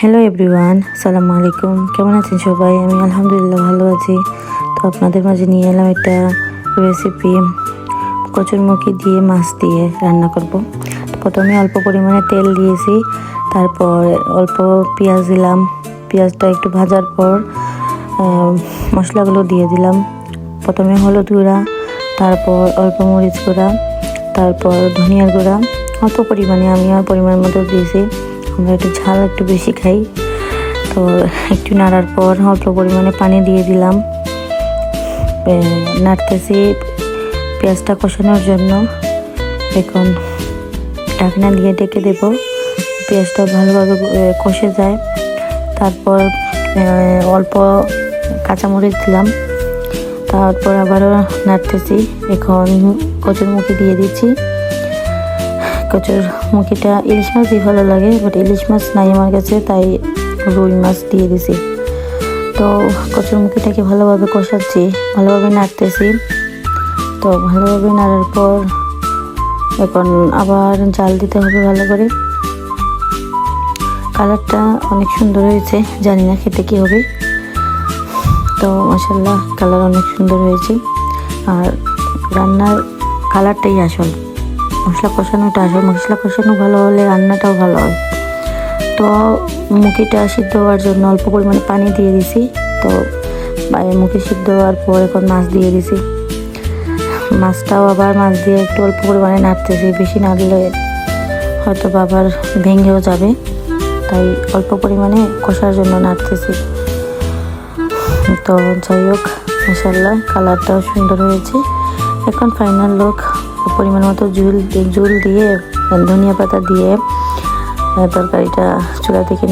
Hello everyone সালামু আলাইকুম। কেমন আছেন সবাই? আমি আলহামদুলিল্লাহ ভালো আছি। তো আপনাদের মাঝে নিয়ে এলাম একটা রেসিপি কচুরমুখী দিয়ে মাছ দিয়ে রান্না করব। প্রথমে অল্প পরিমাণে তেল দিয়েছি, তারপর অল্প পেঁয়াজ দিলাম। পেঁয়াজটা একটু ভাজার পর মশলাগুলো দিয়ে দিলাম। প্রথমে হলুদ গুঁড়া, তারপর অল্প মরিচ গুঁড়া, তারপর ধনিয়ার গুঁড়া। অল্প পরিমাণে আমি আর পরিমাণ মতো দিয়েছি। আমরা একটু ঝাল একটু বেশি খাই। তো একটু নাড়ার পর অল্প পরিমাণে পানি দিয়ে দিলাম। নাড়তেছি পেঁয়াজটা কষানোর জন্য। এখন ঢাকনা দিয়ে ডেকে দেব। পেঁয়াজটা ভালোভাবে কষে যায়। তারপর অল্প কাঁচামরিচ দিলাম। তারপর আবারও নাড়তেছি। এখন কচুরমুখী দিয়ে দিচ্ছি। কচুর মুখিটা ইলিশ মাছ দিয়ে ভালো লাগে বাট ইলিশ মাছ নাই আমার কাছে, তাই রুই মাছ দিয়ে দিছি। তো কচুর মুখিটাকে ভালোভাবে কষাচ্ছি, ভালোভাবে নাড়তেছি। তো ভালোভাবে নাড়ার পর এখন আবার জাল দিতে হবে ভালো করে। কালারটা অনেক সুন্দর হয়েছে, জানি না খেতে কী হবে। তো মাসাল্লাহ কালার অনেক সুন্দর হয়েছে। আর রান্নার কালারটাই আসল। মশলা কষানোটা আসল মশলা কষানো ভালো হলে রান্নাটাও ভালো হয়। তো মুখিটা সিদ্ধ হওয়ার জন্য অল্প পরিমাণে পানি দিয়ে দিছি। তো মুখি সিদ্ধ হওয়ার পর এখন মাছ দিয়ে দিছি। মাছটাও আবার মাছ দিয়ে একটু অল্প পরিমাণে নাড়তেছি। বেশি নাড়লে হয়তো আবার ভেঙেও যাবে। তাই অল্প পরিমাণে কষার জন্য নাড়তেছি। তো যাই হোক মশাল্লা কালারটাও সুন্দর হয়েছে। এখন ফাইনাল লোক পরিমাণ মতো জুল জুল দিয়ে ধনিয়া পাতা দিয়ে তরকারিটা চুলা থেকে